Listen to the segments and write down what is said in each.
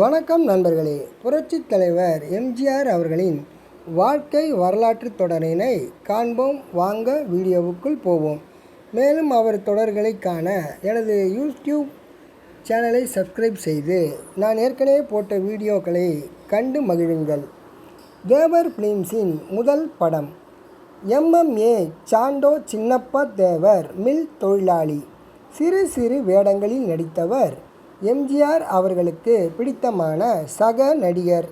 வணக்கம் நண்பர்களே. புரட்சித் தலைவர் எம்ஜிஆர் அவர்களின் வாழ்க்கை வரலாற்று தொடரினை காண்போம். வாங்க வீடியோவுக்குள் போவோம். மேலும் அவர் தொடர்களை காண எனது யூடியூப் சேனலை சப்ஸ்கிரைப் செய்து நான் ஏற்கனவே போட்ட வீடியோக்களை கண்டு மகிழுங்கள். தேவர் ஃபிலிம்ஸின் முதல் படம் M M A Sandow Chinnappa Devar mill தொழிலாளி சிறு சிறு வேடங்களில் நடித்தவர் எம்ஜிஆர் அவர்களுக்கு பிடித்தமான சக நடிகர்.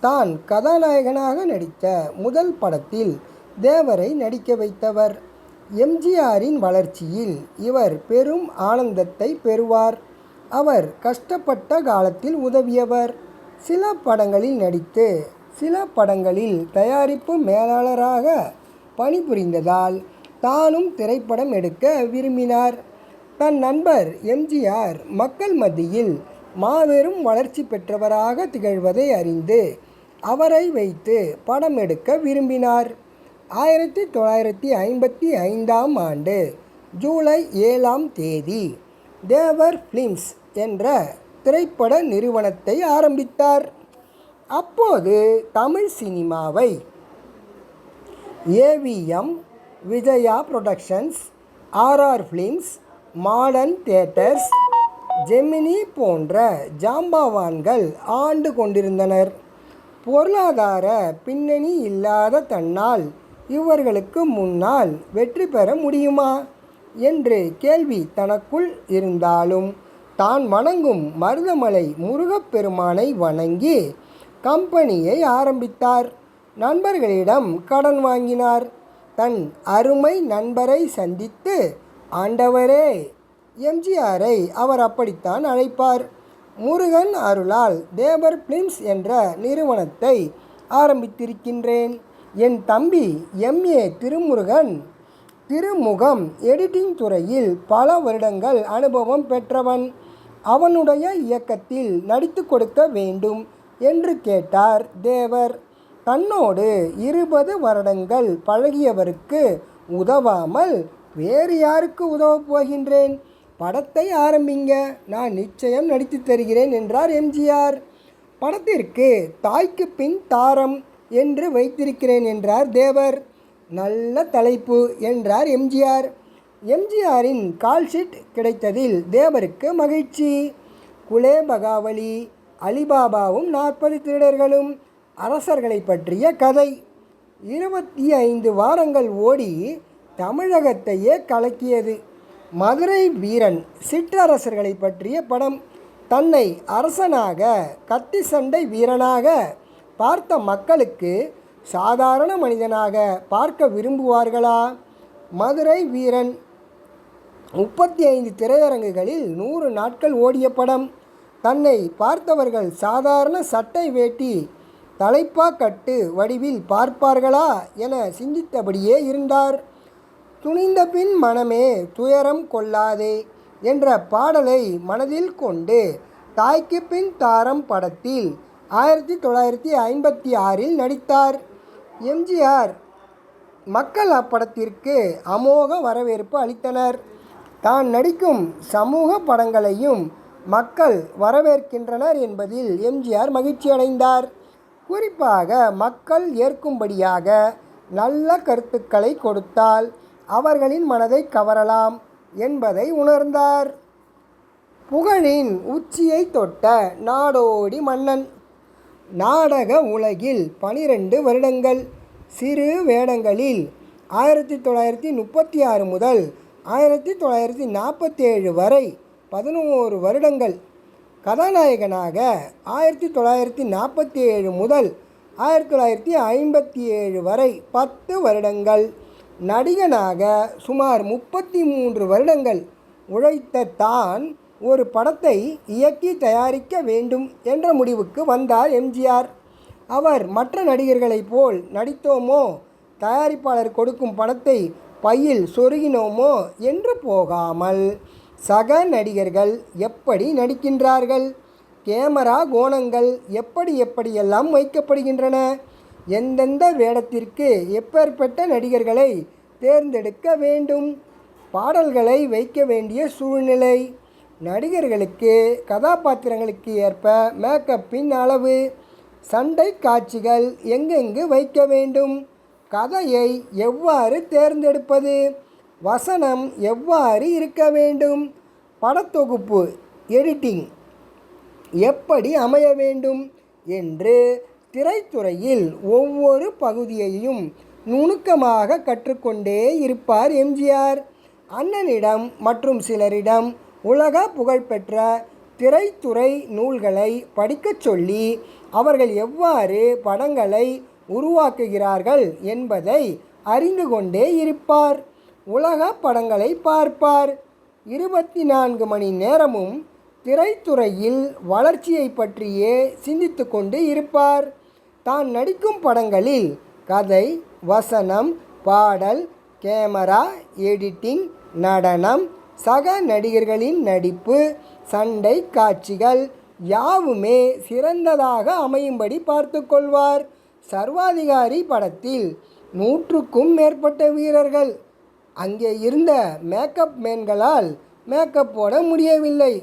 தான் கதாநாயகனாக நடித்த முதல் படத்தில் தேவரை நடிக்க வைத்தவர். எம்ஜிஆரின் வளர்ச்சியில் இவர் பெரும் ஆனந்தத்தை பெறுவார். அவர் கஷ்டப்பட்ட காலத்தில் உதவியவர். சில படங்களில் நடித்து சில படங்களில் தயாரிப்பு மேலாளராக பணிபுரிந்ததால் தானும் திரைப்படம் எடுக்க விரும்பினார். தன் நண்பர் எம்ஜிஆர் மக்கள் மத்தியில் மாபெரும் வளர்ச்சி பெற்றவராக திகழ்வதை அறிந்து அவரை வைத்து படம் எடுக்க விரும்பினார். ஆயிரத்தி தொள்ளாயிரத்தி ஐம்பத்தி ஐந்தாம் ஆண்டு ஜூலை ஏழாம் தேதி தேவர் ஃபிலிம்ஸ் என்ற திரைப்பட நிறுவனத்தை ஆரம்பித்தார். அப்போது தமிழ் சினிமாவை AVM Vijaya productions RR films modern theatres Gemini போன்ற ஜாம்பவான்கள் ஆண்டு கொண்டிருந்தனர். பொருளாதார பின்னணி இல்லாத தன்னால் இவர்களுக்கு முன்னால் வெற்றி பெற முடியுமா? என்று கேள்வி தனக்குள் இருந்தாலும் தான் வணங்கும் மருதமலை முருகப்பெருமானை வணங்கி கம்பெனியை ஆரம்பித்தார். நண்பர்களிடம் கடன் வாங்கினார். தன் அருமை நண்பரை சந்தித்து ஆண்டவரே எம்ஜிஆரை அவர் அப்படித்தான் அழைப்பார். முருகன் அருளால் தேவர் பிலிம்ஸ் என்ற நிறுவனத்தை ஆரம்பித்திருக்கின்றேன். என் தம்பி எம்ஏ திருமுருகன் திருமுகம் எடிட்டிங் துறையில் பல வருடங்கள் அனுபவம் பெற்றவன். அவனுடைய இயக்கத்தில் நடித்து கொடுக்க வேண்டும் என்று கேட்டார் தேவர். தன்னோடு இருபது வருடங்கள் பழகியவருக்கு உதவாமல் வேறு யாருக்கு உதவப் போகின்றேன்? படத்தை ஆரம்பிங்க. நான் நிச்சயம் நடித்து தருகிறேன் என்றார் எம்ஜிஆர். படத்திற்கு தாய்க்கு பின் தாரம் என்று வைத்திருக்கிறேன் என்றார் தேவர். நல்ல தலைப்பு என்றார் எம்ஜிஆர். எம்ஜிஆரின் கால்ஷீட் கிடைத்ததில் தேவருக்கு மகிழ்ச்சி. குலே பகாவலி அலிபாபாவும் நாற்பது திருடர்களும் அரசர்களை பற்றிய கதை. இருபத்தி ஐந்து வாரங்கள் ஓடி தமிழகத்தையே கலக்கியது. மதுரை வீரன் சிற்றரசர்களை பற்றிய படம். தன்னை அரசனாக கத்தி சண்டை வீரனாக பார்த்த மக்களுக்கு சாதாரண மனிதனாக பார்க்க விரும்புவார்களா? மதுரை வீரன் முப்பத்தி ஐந்து திரையரங்குகளில் நூறு நாட்கள் ஓடிய படம். தன்னை பார்த்தவர்கள் சாதாரண சட்டை வேட்டி தலைப்பா கட்டு வடிவில் பார்ப்பார்களா என சிந்தித்தபடியே இருந்தார். துணிந்த பின் மனமே துயரம் கொள்ளாதே என்ற பாடலை மனதில் கொண்டு தாய்க்கு பின் தாரம் படத்தில் ஆயிரத்தி தொள்ளாயிரத்தி ஐம்பத்தி ஆறில் நடித்தார். எம்ஜிஆர் மக்கள் அப்படத்திற்கு அமோக வரவேற்பு அளித்தனர். தான் நடிக்கும் சமூக படங்களையும் மக்கள் வரவேற்கின்றனர் என்பதில் எம்ஜிஆர் மகிழ்ச்சி அடைந்தார். குறிப்பாக மக்கள் ஏற்கும்படியாக நல்ல கருத்துக்களை கொடுத்தால் அவர்களின் மனதை கவரலாம் என்பதை உணர்ந்தார். புகழின் உச்சியை தொட்ட நாடோடி மன்னன். நாடக உலகில் பனிரெண்டு வருடங்கள். சிறு வேடங்களில் ஆயிரத்தி தொள்ளாயிரத்தி முப்பத்தி ஆறு முதல் ஆயிரத்தி தொள்ளாயிரத்தி நாற்பத்தேழு வரை பதினோரு வருடங்கள். கதாநாயகனாக ஆயிரத்தி தொள்ளாயிரத்தி நாற்பத்தி ஏழு முதல் ஆயிரத்தி தொள்ளாயிரத்தி ஐம்பத்தி ஏழு வரை பத்து வருடங்கள். நடிகனாக சுமார் முப்பத்தி மூன்று வருடங்கள் உழைத்த தான் ஒரு படத்தை இயக்கி தயாரிக்க வேண்டும் என்ற முடிவுக்கு வந்தார் எம்ஜிஆர். அவர் மற்ற நடிகர்களைப் போல் நடித்தோமோ தயாரிப்பாளர் கொடுக்கும் படத்தை பையில் சொருகினோமோ என்று போகாமல் சக நடிகர்கள் எப்படி நடிக்கின்றார்கள் கேமரா கோணங்கள் எப்படி எப்படியெல்லாம் வைக்கப்படுகின்றன எந்தெந்த வேடத்திற்கு எப்பேற்பட்ட நடிகர்களை தேர்ந்தெடுக்க வேண்டும்? பாடல்களை வைக்க வேண்டிய சூழ்நிலை. நடிகர்களுக்கு கதாபாத்திரங்களுக்கு ஏற்ப மேக்கப்பின் அளவு. சண்டை காட்சிகள் எங்கெங்கு வைக்க வேண்டும்? கதையை எவ்வாறு தேர்ந்தெடுப்பது? வசனம் எவ்வாறு இருக்க வேண்டும்? படத்தொகுப்பு எடிட்டிங் எப்படி அமைய வேண்டும்? என்று திரைத்துறையில் ஒவ்வொரு பகுதியையும் நுணுக்கமாக கற்றுக்கொண்டே இருப்பார் எம்ஜிஆர். அண்ணனிடம் மற்றும் சிலரிடம் உலக புகழ்பெற்ற திரைத்துறை நூல்களை படிக்கச் சொல்லி அவர்கள் எவ்வாறு படங்களை உருவாக்குகிறார்கள் என்பதை அறிந்து கொண்டே இருப்பார். உலக படங்களை பார்ப்பார். இருபத்தி நான்கு மணி நேரமும் திரைத்துறையில் வளர்ச்சியை பற்றியே சிந்தித்து கொண்டு இருப்பார். தான் நடிக்கும் படங்களில் கதை வசனம் பாடல் கேமரா எடிட்டிங் நடனம் சக நடிகர்களின் நடிப்பு சண்டை காட்சிகள் யாவுமே சிறந்ததாக அமையும்படி பார்த்து கொள்வார். சர்வாதிகாரி படத்தில் நூற்றுக்கும் மேற்பட்ட வீரர்கள். அங்கே இருந்த மேக்கப் மேன்களால் மேக்கப் போட முடியவில்லை.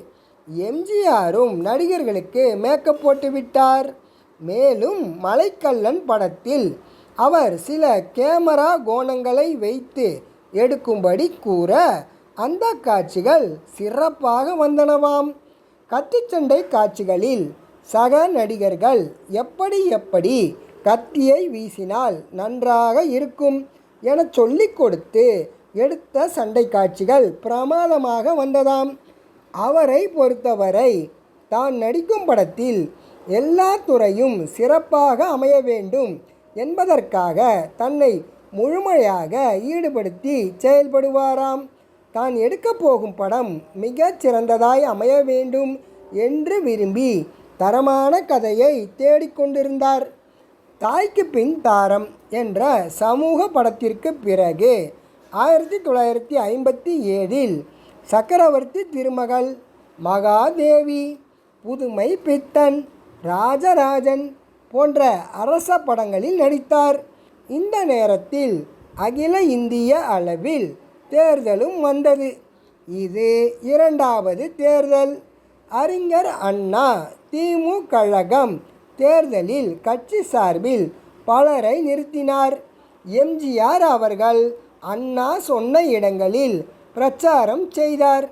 எம்ஜிஆரும் நடிகர்களுக்கு மேக்கப் போட்டுவிட்டார் மேலும் மலைக்கல்லன் படத்தில் அவர் சில கேமரா கோணங்களை வைத்து எடுக்கும்படி கூற அந்த காட்சிகள் சிறப்பாக வந்தனவாம். கத்திச்சண்டை காட்சிகளில் சக நடிகர்கள் எப்படி எப்படி கத்தியை வீசினால் நன்றாக இருக்கும் என சொல்லிக் கொடுத்து எடுத்த சண்டை காட்சிகள் பிரமாதமாக வந்ததாம். அவரை பொறுத்தவரை தான் நடிக்கும் படத்தில் எல்லா துறையும் சிறப்பாக அமைய வேண்டும் என்பதற்காக தன்னை முழுமையாக ஈடுபடுத்தி செயல்படுவாராம். தான் எடுக்கப் போகும் படம் மிகச் சிறந்ததாய் அமைய வேண்டும் என்று விரும்பி தரமான கதையை தேடிக்கொண்டிருந்தார் தாய்க்கு பின் தாரம் என்ற சமூக படத்திற்கு பிறகு ஆயிரத்தி தொள்ளாயிரத்தி ஐம்பத்தி ஏழில் சக்கரவர்த்தி திருமகள் மகாதேவி புதுமை பித்தன் ராஜராஜன் போன்ற அரச படங்களில் நடித்தார். இந்த நேரத்தில் அகில இந்திய அளவில் தேர்தலும் வந்தது. இது இரண்டாவது தேர்தல். அறிஞர் அண்ணா திமு கழகம் தேர்தலில் கட்சி சார்பில் பலரை நிறுத்தினார். எம்ஜிஆர் அவர்கள் அண்ணா சொன்ன இடங்களில் பிரச்சாரம் செய்தார்.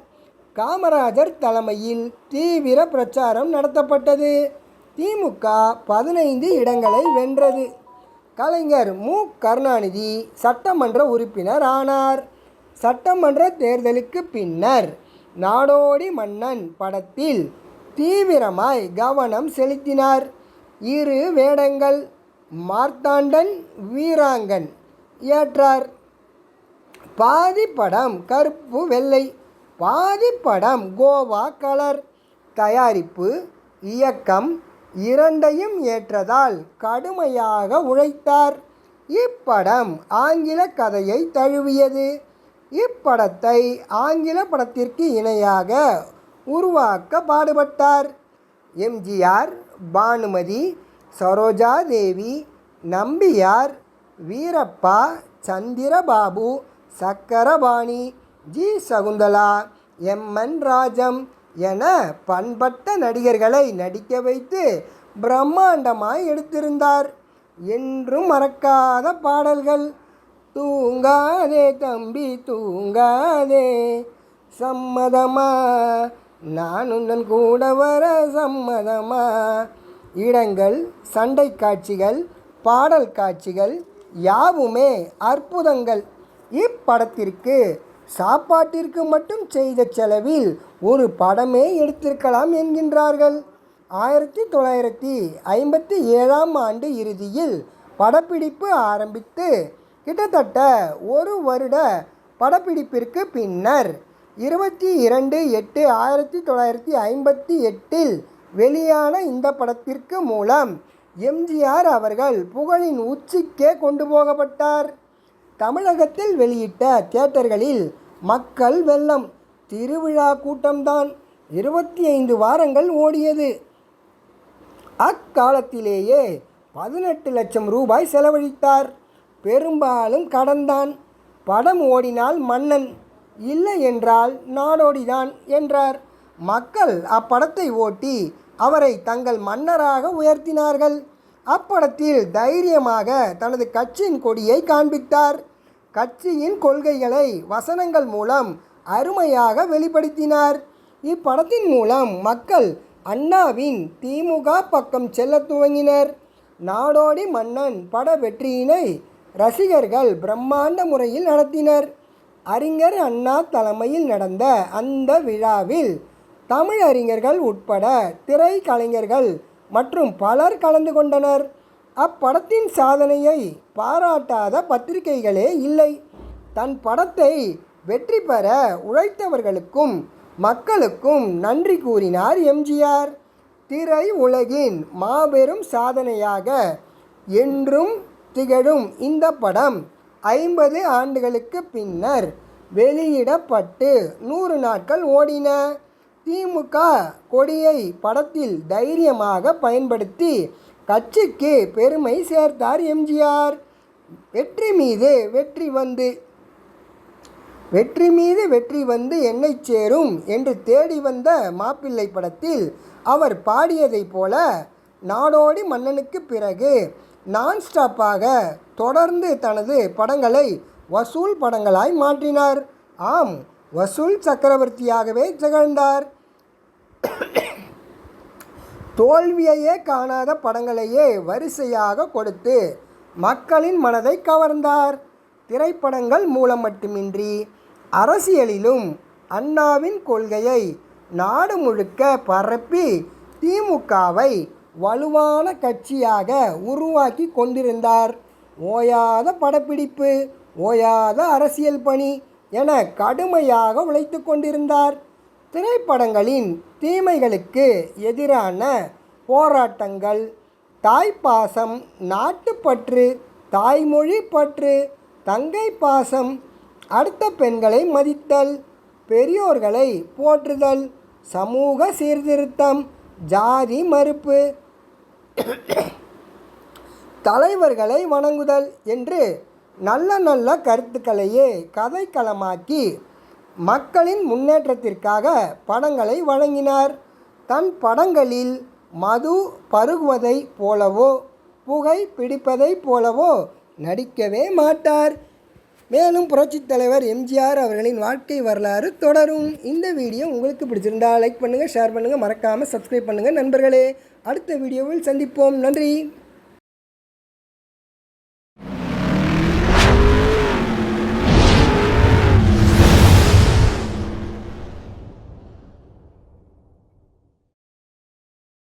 காமராஜர் தலைமையில் தீவிர பிரச்சாரம் நடத்தப்பட்டது. திமுக பதினைந்து இடங்களை வென்றது. கலைஞர் மு. கருணாநிதி சட்டமன்ற உறுப்பினர் ஆனார் சட்டமன்ற தேர்தலுக்கு பின்னர் நாடோடி மன்னன் படத்தில் தீவிரமாய் கவனம் செலுத்தினார். இரு வேடங்கள் மார்த்தாண்டன் வீராங்கன் ஏற்றார் பாதி படம் கருப்பு வெள்ளை பாதி படம் கோவா கலர். தயாரிப்பு இயக்கம் இரண்டையும் ஏற்றதால் கடுமையாக உழைத்தார். இப்படம் ஆங்கில கதையை தழுவியது. இப்படத்தை ஆங்கில படத்திற்கு இணையாக உருவாக்க பாடுபட்டார். MGR Bhanumathi Saroja Devi Nambiar Veerappa Chandrababu Chakrapani G. Sakunthala MN Rajam என பண்பட்ட நடிகர்களை நடிக்க வைத்து பிரம்மாண்டமாய் எடுத்திருந்தார். என்றும் மறக்காத பாடல்கள் தூங்காதே தம்பி தூங்காதே சம்மதமா நான் உன்னன் கூட வர சம்மதமா இடங்கள் சண்டை காட்சிகள் பாடல் காட்சிகள் யாவுமே அற்புதங்கள். இப்படத்திற்கு சாப்பாட்டிற்கு மட்டும் செய்த செலவில் ஒரு படமே எடுத்திருக்கலாம் என்கின்றார்கள். ஆயிரத்தி தொள்ளாயிரத்தி ஐம்பத்தி ஏழாம் ஆண்டு இறுதியில் படப்பிடிப்பு ஆரம்பித்து கிட்டத்தட்ட ஒரு வருட படப்பிடிப்பிற்கு பின்னர் இருபத்தி இரண்டு எட்டு ஆயிரத்தி தொள்ளாயிரத்தி ஐம்பத்தி எட்டில் வெளியான இந்த படத்திற்கு மூலம் எம்ஜிஆர் அவர்கள் புகழின் உச்சிக்கே கொண்டு போகப்பட்டார். தமிழகத்தில் வெளியிட்ட தியேட்டர்களில் மக்கள் வெள்ளம். திருவிழா கூட்டம்தான். இருபத்தி ஐந்து வாரங்கள் ஓடியது. அக்காலத்திலேயே பதினெட்டு லட்சம் ரூபாய் செலவழித்தார். பெரும்பாலும் கடன்தான் படம் ஓடினால் மன்னன். இல்லை என்றால் நாடோடிதான் என்றார். மக்கள் அப்படத்தை ஓட்டி அவரை தங்கள் மன்னராக உயர்த்தினார்கள். அப்படத்தில் தைரியமாக தனது கட்சியின் கொடியை காண்பித்தார். கட்சியின் கொள்கைகளை வசனங்கள் மூலம் அருமையாக வெளிப்படுத்தினார். இப்படத்தின் மூலம் மக்கள் அண்ணாவின் திமுக பக்கம் செல்லத் துவங்கினர். நாடோடி மன்னன் பட வெற்றியினை ரசிகர்கள் பிரம்மாண்ட முறையில் நடத்தினர். அறிஞர் அண்ணா தலைமையில் நடந்த அந்த விழாவில் தமிழ் அறிஞர்கள் உட்பட திரைக்கலைஞர்கள் மற்றும் பலர் கலந்து கொண்டனர். அப்படத்தின் சாதனையை பாராட்டாத பத்திரிகைகளே இல்லை. தன் படத்தை வெற்றி பெற உழைத்தவர்களுக்கும் மக்களுக்கும் நன்றி கூறினார் எம்ஜிஆர். திரை உலகின் மாபெரும் சாதனையாக என்றும் திகழும் இந்த படம் ஐம்பது ஆண்டுகளுக்கு பின்னர் வெளியிடப்பட்டு நூறு நாட்கள் ஓடின. திமுக கொடியை படத்தில் தைரியமாக பயன்படுத்தி கட்சிக்கு பெருமை சேர்த்தார் எம்ஜிஆர். வெற்றி மீது வெற்றி வந்து வெற்றி மீது வெற்றி வந்து என்னை சேரும் என்று தேடி வந்த மாப்பிள்ளை படத்தில் அவர் பாடியதைப் போல நாடோடி மன்னனுக்கு பிறகு நான் ஸ்டாப்பாக தொடர்ந்து தனது படங்களை வசூல் படங்களாய் மாற்றினார். ஆம் வசூல் சக்கரவர்த்தியாகவே திகழ்ந்தார். தோல்வியையே காணாத படங்களையே வரிசையாக கொடுத்து மக்களின் மனதை கவர்ந்தார். திரைப்படங்கள் மூலம் மட்டுமின்றி அரசியலிலும் அண்ணாவின் கொள்கையை நாடு முழுக்க பரப்பி திமுகவை வலுவான கட்சியாக உருவாக்கி கொண்டிருந்தார். ஓயாத படப்பிடிப்பு ஓயாத அரசியல் பணி என கடுமையாக உழைத்து கொண்டிருந்தார். திரைப்படங்களின் தீமைகளுக்கு எதிரான போராட்டங்கள் தாய்ப்பாசம் நாட்டுப்பற்று தாய்மொழி பற்று தங்கை பாசம் அடுத்த பெண்களை மதித்தல் பெரியோர்களை போற்றுதல் சமூக சீர்திருத்தம் ஜாதி மறுப்பு தலைவர்களை வணங்குதல் என்று நல்ல நல்ல கருத்துக்களையே கதைக்களமாக்கி மக்களின் முன்னேற்றத்திற்காக படங்களை வழங்கினார். தன் படங்களில் மது பருகுவதைப் போலவோ புகை பிடிப்பதைப் போலவோ நடிக்கவே மாட்டார். மேலும் புரட்சித் தலைவர் எம்ஜிஆர் அவர்களின் வாழ்க்கை வரலாறு தொடரும். இந்த வீடியோ உங்களுக்கு பிடிச்சிருந்தா லைக் பண்ணுங்கள் ஷேர் பண்ணுங்கள் மறக்காமல் சப்ஸ்கிரைப் பண்ணுங்கள் நண்பர்களே. அடுத்த வீடியோவில் சந்திப்போம். நன்றி.